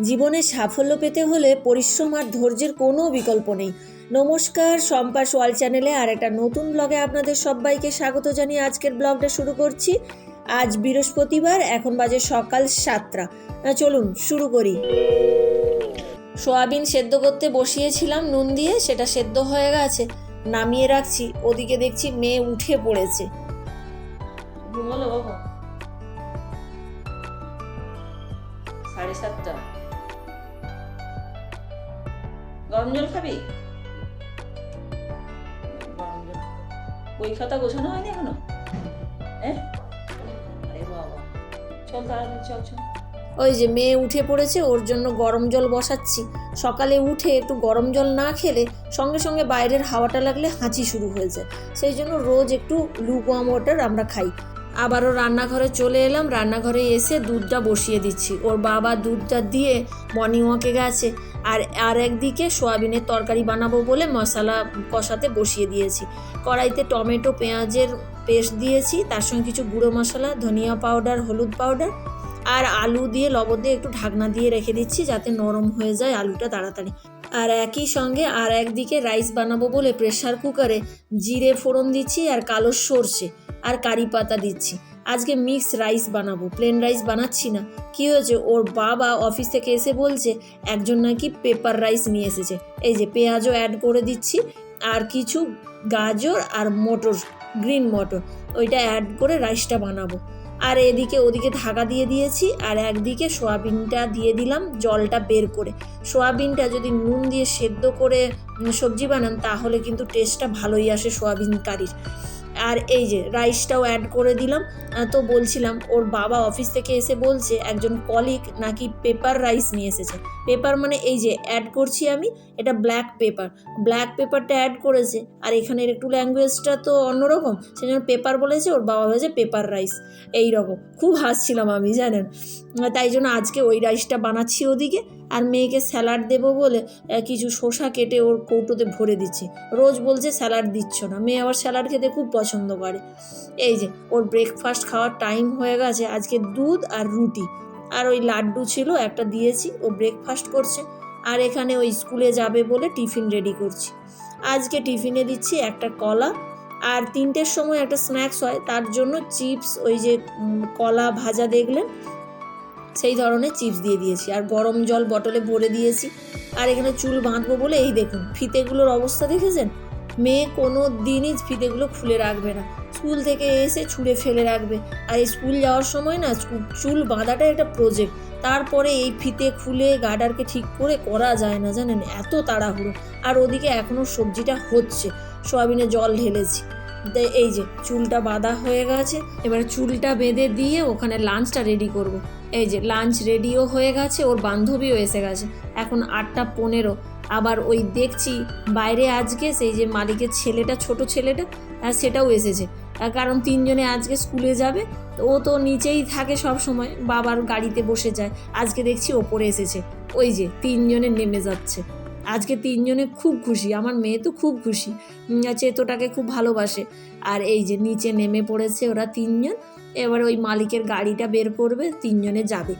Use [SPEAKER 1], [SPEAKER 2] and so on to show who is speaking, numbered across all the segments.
[SPEAKER 1] জীবনে সাফল্য পেতে হলে পরিশ্রম আর ধৈর্যের কোনো বিকল্প নেই। নমস্কার সম্পাস ওয়াল চ্যানেলে আর একটা নতুন ব্লগে আপনাদের সবাইকে স্বাগত জানিয়ে আজকের ব্লগটা শুরু করছি। আজ বৃহস্পতিবার, এখন বাজে সকাল সাতটা। চলুন, শুরু করি। সোয়াবিন সেদ্ধ করতে বসিয়েছিলাম, নুন দিয়ে, সেটা সেদ্ধ হয়ে গেছে। নামিয়ে রাখছি, ওদিকে দেখছি মেয়ে উঠে পড়েছে। ঘুমলো বাবা? সাড়ে সাতটা। গরম জল খাবি? বই খাতা গোছানো হয়নি এখনও? হ্যাঁ চল ওই যে মেয়ে উঠে পড়েছে, ওর জন্য গরম জল বসাচ্ছি। সকালে উঠে একটু গরম জল না খেলে সঙ্গে সঙ্গে বাইরের হাওয়াটা লাগলে হাঁচি শুরু হয়ে যায়। সেই জন্য রোজ একটু লুকওয়াম ওয়াটার আমরা খাই। আবারও রান্নাঘরে চলে এলাম, রান্নাঘরে এসে দুধটা বসিয়ে দিচ্ছি। ওর বাবা দুধটা দিয়ে মর্নিং ওয়াকে গেছে। আর আর একদিকে সোয়াবিনের তরকারি বানাবো বলে মশলা কষাতে বসিয়ে দিয়েছি। কড়াইতে টমেটো, পেঁয়াজের পেস্ট দিয়েছি, তার সঙ্গে কিছু গুঁড়ো মশলা, ধনিয়া পাউডার, হলুদ পাউডার আর আলু দিয়ে লবণ দিয়ে একটু ঢাকনা দিয়ে রেখে দিচ্ছি যাতে নরম হয়ে যায় আলুটা তাড়াতাড়ি। আর একই সঙ্গে আর একদিকে রাইস বানাবো বলে প্রেসার কুকারে জিরে ফোড়ন দিচ্ছি আর কালো সর্ষে। আর কারি পাতা দিচ্ছি। আজকে মিক্স রাইস বানাবো। প্লেন রাইস বানাচ্ছি না। কি হয়েছে? ওর বাবা অফিস থেকে এসে বলছে, একজন নাকি পেপার রাইস নিয়ে এসেছে। এই যে পেঁয়াজও অ্যাড করে দিচ্ছি, আর কিছু গাজর আর মটর গ্রিন মটর। ওইটা অ্যাড করে রাইসটা বানাবো। আর এদিকে ওদিকে ঢাকা দিয়ে দিয়েছি, আর একদিকে সোয়াবিনটা দিয়ে দিলাম, জলটা বের করে। সোয়াবিনটা যদি নুন দিয়ে সেদ্ধ করে সবজি বানান, তাহলে কিন্তু টেস্টটা ভালোই আসে সোয়াবিন কারির। আর এই যে রাইসটাও অ্যাড করে দিলাম। তো বলছিলাম, ওর বাবা অফিস থেকে এসে বলছে, একজন কলিক নাকি পেপার রাইস নিয়ে এসেছে। পেপার মানে এই যে অ্যাড করছি আমি, এটা ব্ল্যাক পেপার ব্ল্যাক পেপারটা অ্যাড করেছে, আর এখানের একটু ল্যাঙ্গুয়েজটা তো অন্যরকম সেই জন্য পেপার বলেছে, ওর বাবা হয়েছে পেপার রাইস এই রকম খুব হাসছিলাম আমি, জানেন? তাই জন্য আজকে ওই রাইসটা বানাচ্ছি ওদিকে। আর মেয়েকে স্যালাড দেবো বলে কিছু শসা কেটে ওর কৌটোতে ভরে দিচ্ছি। রোজ বলছে স্যালাড দিচ্ছ না। মেয়ে আবার স্যালাড খেতে খুব পছন্দ করে। এই যে, ওর ব্রেকফাস্ট খাওয়ার টাইম হয়ে গেছে। আজকে দুধ আর রুটি। আর ওই লাড্ডু ছিল, একটা দিয়েছি। ও ব্রেকফাস্ট করছে। আর এখানে ওই স্কুলে যাবে বলে টিফিন রেডি করছি। আজকে টিফিনে দিচ্ছি একটা কলা। আর তিনটের সময় একটা স্ন্যাক্স হয়। তার জন্য চিপস ওই যে কলা ভাজা দেখলেন সেই ধরনের চিপস দিয়ে দিয়েছি। আর গরম জল বটলে ভরে দিয়েছি। আর এখানে চুল বাঁধবো বলে এই দেখুন, ফিতেগুলোর অবস্থা দেখেছেন? মেয়ে কোনো দিনই ফিতেগুলো খুলে রাখবে না। স্কুল থেকে এসে ছুঁড়ে ফেলে রাখবে। আর এই স্কুল যাওয়ার সময় না চুল বাঁধাটা একটা প্রজেক্ট তারপরে এই ফিতে খুলে গার্ডারকে ঠিক করে করা যায় না, জানেন? এত তাড়াহুড়ো। আর ওদিকে এখনও সবজিটা হচ্ছে। সোয়াবিনে জল ঢেলেছি। এই যে, চুলটা বাঁধা হয়ে গেছে। এবারে চুলটা বেঁধে দিয়ে ওখানে লাঞ্চটা রেডি করব। এই যে লাঞ্চ রেডিও হয়ে গেছে, ওর বান্ধবীও এসে গেছে। এখন আটটা পনেরো। আবার ওই দেখছি বাইরে আজকে সেই যে মালিকের ছেলেটা, ছোট ছেলেটা সেটাও এসেছে। কারণ তিনজনে আজকে স্কুলে যাবে ও তো নিচেই থাকে সব সময়, বাবার গাড়িতে বসে যায়। আজকে দেখছি ওপরে এসেছে। ওই যে তিনজনে নেমে যাচ্ছে। আজকে তিনজনে খুব খুশি, আমার মেয়ে তো খুব খুশি। চেতোটাকে খুব ভালোবাসে। আর এই যে নিচে নেমে পড়েছে ওরা তিনজন। এবার ওই মালিকের গাড়িটা বের করবে, তিনজনে যাবে।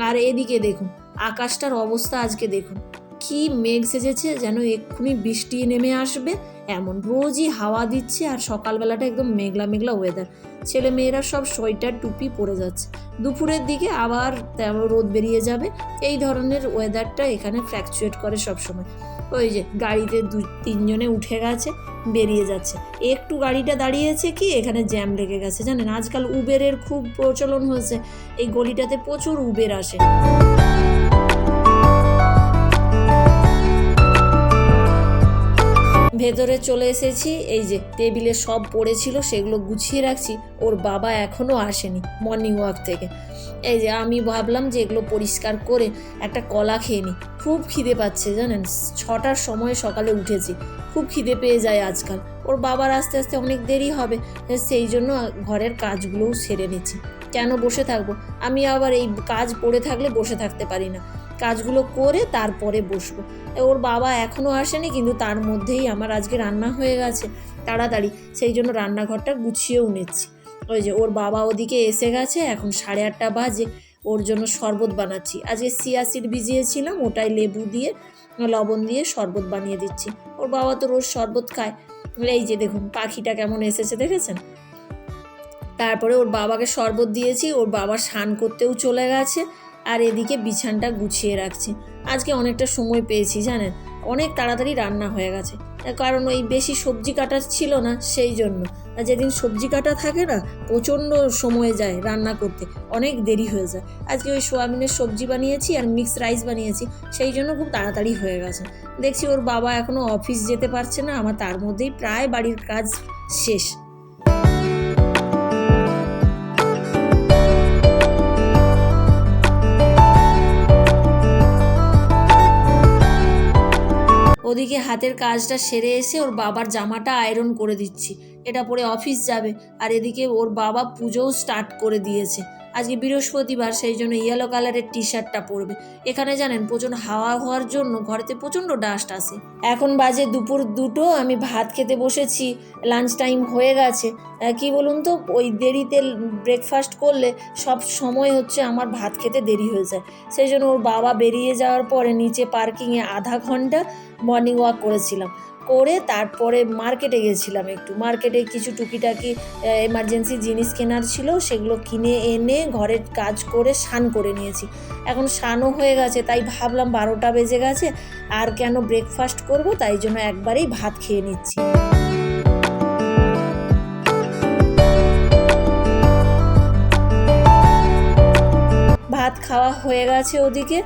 [SPEAKER 1] আর এদিকে দেখুন, আকাশটার অবস্থা আজকে দেখুন। কি মেঘ সেজেছে যেন এক্ষুনি বৃষ্টি নেমে আসবে, এমন রোজই হাওয়া দিচ্ছে আর সকালবেলাটা একদম মেঘলা মেঘলা ওয়েদার ছেলে মেয়েরা সব সোয়েটার, টুপি পরে যাচ্ছে। দুপুরের দিকে আবার তেমন রোদ বেরিয়ে যাবে। এই ধরনের ওয়েদারটা এখানে ফ্ল্যাকচুয়েট করে সব সময় ওই যে গাড়িতে দু তিনজনে উঠে গেছে, বেরিয়ে যাচ্ছে। একটু গাড়িটা দাঁড়িয়েছে কি, এখানে জ্যাম লেগে গেছে, জানেন? আজকাল উবেরের খুব প্রচলন হয়েছে। এই গলিটাতে প্রচুর উবের আসে। ভেতরে চলে এসেছি। এই যে টেবিলে সব পড়েছিল, সেগুলো গুছিয়ে রাখছি। ওর বাবা এখনও আসেনি মর্নিং ওয়াক থেকে। এই যে আমি ভাবলাম যে এগুলো পরিষ্কার করে একটা কলা খেয়ে নিই খুব খিদে পাচ্ছে জানেন, ছটার সময় সকালে উঠেছি। খুব খিদে পেয়ে যায় আজকাল। ওর বাবার আস্তে আস্তে অনেক দেরি হবে, সেই জন্য ঘরের কাজগুলোও সেরে নিচ্ছি। কেন বসে থাকব? আমি আবার এই কাজ পড়ে থাকলে বসে থাকতে পারি না। কাজগুলো করে তারপরে বসবো। ওর বাবা এখনও আসেনি, কিন্তু তার মধ্যেই আমার আজকে রান্না হয়ে গেছে তাড়াতাড়ি। সেই জন্য রান্নাঘরটা গুছিয়েও নিচ্ছি। ওই যে ওর বাবা ওদিকে এসে গেছে, এখন সাড়ে আটটা বাজে। ওর জন্য শরবত বানাচ্ছি। আজকে সিয়া সিড ভিজিয়েছিলাম, ওটাই লেবু দিয়ে, লবণ দিয়ে শরবত বানিয়ে দিচ্ছি। ওর বাবা তো রোজ শরবত খায়। এই যে দেখুন, পাখিটা কেমন এসেছে, দেখেছেন? তারপরে ওর বাবাকে শরবত দিয়েছি, ওর বাবা স্নান করতেও চলে গেছে। আর এদিকে বিছানটা গুছিয়ে রাখছি। আজকে অনেকটা সময় পেয়েছি, জানেন? অনেক তাড়াতাড়ি রান্না হয়ে গেছে। কারণ ওই বেশি সবজি কাটা ছিল না, সেই জন্য। আর যেদিন সবজি কাটা থাকে না, প্রচণ্ড সময় যায় রান্না করতে। অনেক দেরি হয়ে যায়। আজকে ওই সোয়াবিনের সবজি বানিয়েছি আর মিক্স রাইস বানিয়েছি, সেই জন্য খুব তাড়াতাড়ি হয়ে গেছে। দেখছি ওর বাবা এখনও অফিস যেতে পারছে না, আমার তার মধ্যেই প্রায় বাড়ির কাজ শেষ। ওদিকে হাতের কাজটা সেরে এসে ওর বাবার জামাটা আয়রন করে দিচ্ছি। এটা পরে অফিস যাবে। আর এদিকে ওর বাবা পুজোও স্টার্ট করে দিয়েছে। আজকে বৃহস্পতিবার, সেই জন্য ইয়েলো কালারের টি শার্টটা পরবে। এখানে জানেন প্রচণ্ড হাওয়া হওয়ার জন্য ঘরেতে প্রচণ্ড ডাস্ট আসে এখন বাজে দুপুর দুটো, আমি ভাত খেতে বসেছি লাঞ্চ টাইম হয়ে গেছে। কি বলুন তো, ওই দেরিতে ব্রেকফাস্ট করলে সব সময় হচ্ছে আমার ভাত খেতে দেরি হয়ে যায়। সেই জন্য ওর বাবা বেরিয়ে যাওয়ার পরে নিচে পার্কিংয়ে আধা ঘণ্টা মর্নিং ওয়াক করেছিলাম। করে তারপরে মার্কেটে গেছিলাম একটু। মার্কেটে কিছু টুকিটাকি এমার্জেন্সি জিনিস কেনার ছিল, সেগুলো কিনে এনে ঘরের কাজ করে স্নান করে নিয়েছি। এখন স্নানও হয়ে গেছে, তাই ভাবলাম বারোটা বেজে গেছে, আর কেন ব্রেকফাস্ট করব? তাই জন্য একবারেই ভাত খেয়ে নিচ্ছি। ভাত খাওয়া হয়ে গেছে ওদিকে।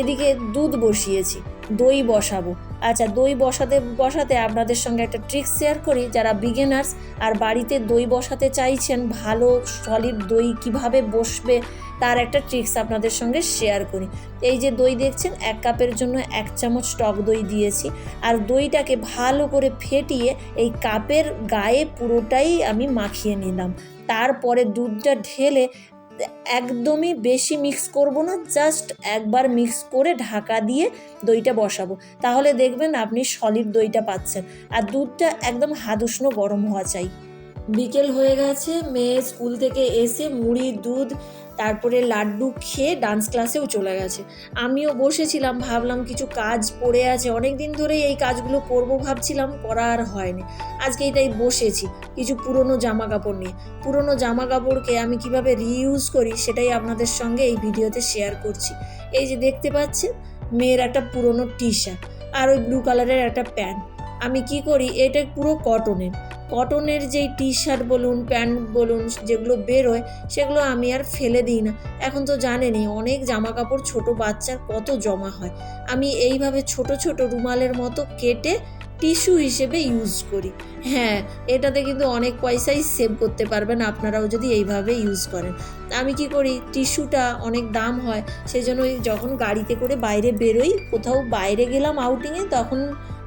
[SPEAKER 1] এদিকে দুধ বসিয়েছি, দই বসাবো। আচ্ছা দই বসাতে বসাতে আপনাদের সঙ্গে একটা ট্রিক্স শেয়ার করি। যারা বিগেনার্স আর বাড়িতে দই বসাতে চাইছেন, ভালো সলিড দই কীভাবে বসবে তার একটা ট্রিক্স আপনাদের সঙ্গে শেয়ার করি। এই যে দই দেখছেন, এক কাপের জন্য এক চামচ টক দই দিয়েছি। আর দইটাকে ভালো করে ফেটিয়ে এই কাপের গায়ে পুরোটাই আমি মাখিয়ে নিলাম। তারপরে দুধটা ঢেলে একদমই বেশি মিক্স করব না জাস্ট একবার মিক্স করে ঢাকা দিয়ে দইটা বসাবো। তাহলে দেখবেন আপনি সলিড দইটা পাচ্ছেন। আর দুধটা একদম হাত উষ্ণ গরম হওয়া চাই। বিকেল হয়ে গেছে, মেয়ে স্কুল থেকে এসে মুড়ি দুধ তারপরে লাড্ডু খেয়ে ডান্স ক্লাসেও চলে গেছে। আমিও বসেছিলাম, ভাবলাম কিছু কাজ পড়ে আছে। অনেক দিন ধরেই এই কাজগুলো করব ভাবছিলাম, করা আর হয়নি। আজকে এটাই বসেছি, কিছু পুরনো জামা কাপড় নিয়ে। পুরনো জামা কাপড়কে আমি কীভাবে রিইউজ করি সেটাই আপনাদের সঙ্গে এই ভিডিওতে শেয়ার করছি। এই যে দেখতে পাচ্ছেন, মেয়ের একটা পুরনো টি শার্ট আর ওই ব্লু কালারের একটা প্যান্ট আমি কি করি, এটা পুরো কটনের কটনের যেই টি শার্ট বলুন, প্যান্ট বলুন যেগুলো বেরোয়, সেগুলো আমি আর ফেলে দিই না। এখন তো জানেনই, অনেক জামা কাপড় ছোটো বাচ্চার কত জমা হয়। আমি এইভাবে ছোট ছোট রুমালের মতো কেটে টিস্যু হিসেবে ইউজ করি। হ্যাঁ এটাতে কিন্তু অনেক পয়সাই সেভ করতে পারবেন আপনারাও যদি এইভাবে ইউজ করেন। আমি কি করি, টিস্যুটা অনেক দাম হয়, সেই জন্য যখন গাড়িতে করে বাইরে বেরোই, কোথাও বাইরে গেলাম আউটিংয়ে তখন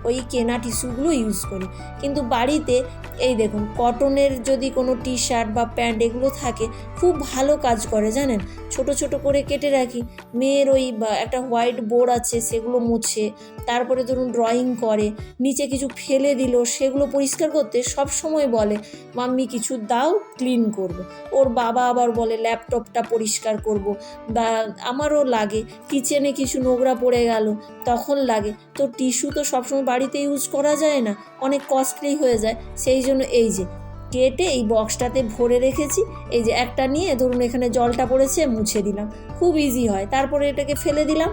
[SPEAKER 1] ওই কেনা টিস্যুগুলো ইউজ করি। কিন্তু বাড়িতে এই দেখুন কটনের যদি কোনো টি শার্ট বা প্যান্ট এগুলো থাকে, খুব ভালো কাজ করে জানেন। ছোট ছোট করে কেটে রাখি। মেয়ের ওই একটা হোয়াইট বোর্ড আছে, সেগুলো মুছে, তারপরে ধরুন ড্রয়িং করে, নিচে কিছু ফেলে দিল, সেগুলো পরিষ্কার করতে সব সময় বলে, মাম্মি, কিছু দাও ক্লিন করব। ওর বাবা আবার বলে ল্যাপটপটা পরিষ্কার করব। বা আমারও লাগে কিচেনে কিছু নোংরা পড়ে গেল, তখন লাগে। তো টিস্যু তো সবসময় বাড়িতে ইউজ করা যায় না, অনেক কস্টলি হয়ে যায়। সেই জন্য এই যে, কেটে এই বক্সটাতে ভরে রেখেছি, এই যে একটা নিয়ে ধরুন এখানে জলটা পড়েছে, মুছে দিলাম। খুব ইজি হয়। তারপরে এটাকে ফেলে দিলাম,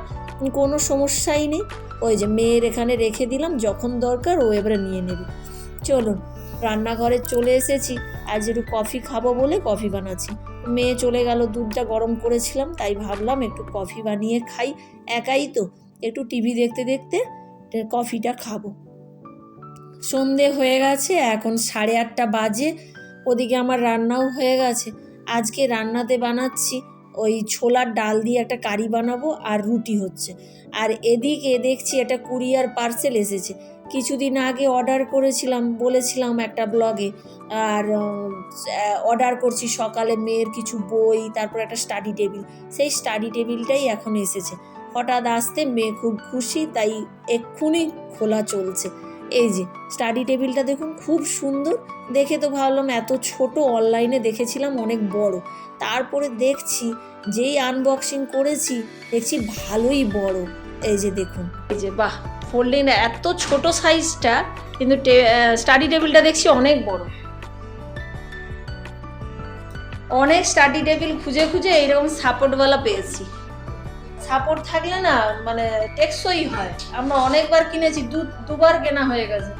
[SPEAKER 1] কোনো সমস্যাই নেই। ওই যে মেয়ের এখানে রেখে দিলাম, যখন দরকার ও এবারে নিয়ে নেবে। চলুন, রান্নাঘরে চলে এসেছি। আজ একটু কফি খাব বলে কফি বানাচ্ছি। মেয়ে চলে গেল, দুধটা গরম করেছিলাম, তাই ভাবলাম একটু কফি বানিয়ে খাই। একাই তো, একটু টিভি দেখতে দেখতে কফিটা খাব। সন্ধে হয়ে গেছে, এখন সাড়ে আটটা বাজে, ওদিকে আমার রান্নাও হয়ে গেছে। আজকে রান্নাতে বানাচ্ছি ওই ছোলার ডাল দিয়ে একটা কারি বানাবো আর রুটি হচ্ছে। আর এদিকে দেখছি একটা কুরিয়ার পার্সেল এসেছে। কিছুদিন আগে অর্ডার করেছিলাম, বলেছিলাম একটা ব্লগে, আর অর্ডার করছি সকালে মেয়ের কিছু বই, তারপর একটা স্টাডি টেবিল। সেই স্টাডি টেবিলটাই এখন এসেছে। হঠাৎ আসতে মেয়ে খুব খুশি, তাই এক্ষুনি খোলা চলছে। এই যে স্টাডি টেবিলটা দেখুন, খুব সুন্দর। দেখে তো ভাবলাম এত ছোট অনলাইনে দেখেছিলাম, অনেক বড়। তারপরে দেখছি, যেই আনবক্সিং করেছি, দেখছি ভালোই বড়। এই যে দেখুন। এই যে, বাহ! ফোল্ডিং এত ছোট সাইজটা কিন্তু স্টাডি টেবিলটা দেখছি অনেক বড়। অনেক স্টাডি টেবিল খুঁজে খুঁজে এইরকম সাপোর্টওয়ালা পেয়েছি। সাপোর্ট থাকলে না মানে টেকসই হয়। আমরা অনেকবার কিনেছি দু দুবার কেনা হয়ে গেছে।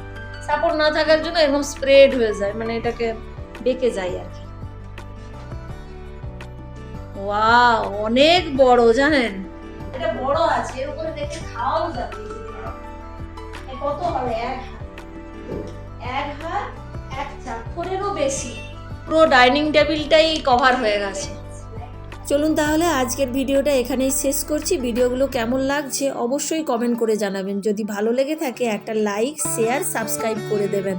[SPEAKER 1] সাপোর্ট না থাকার জন্য এরকম স্প্রেড হয়ে যায় মানে এটাকে বেঁকে যায় আর কি। ওয়াও অনেক বড় জানেন? এটা বড় আছে এর উপরে দেখে খাওয়াও যাবে। কত হবে? এক হাত। এক হাত এক চাক্ষরেরও বেশি। পুরো ডাইনিং টেবিলটাই কভার হয়ে গেছে। চলুন তাহলে আজকের ভিডিওটা এখানেই শেষ করছি। ভিডিওগুলো কেমন লাগছে অবশ্যই কমেন্ট করে জানাবেন। যদি ভালো লেগে থাকে একটা লাইক, শেয়ার, সাবস্ক্রাইব করে দেবেন।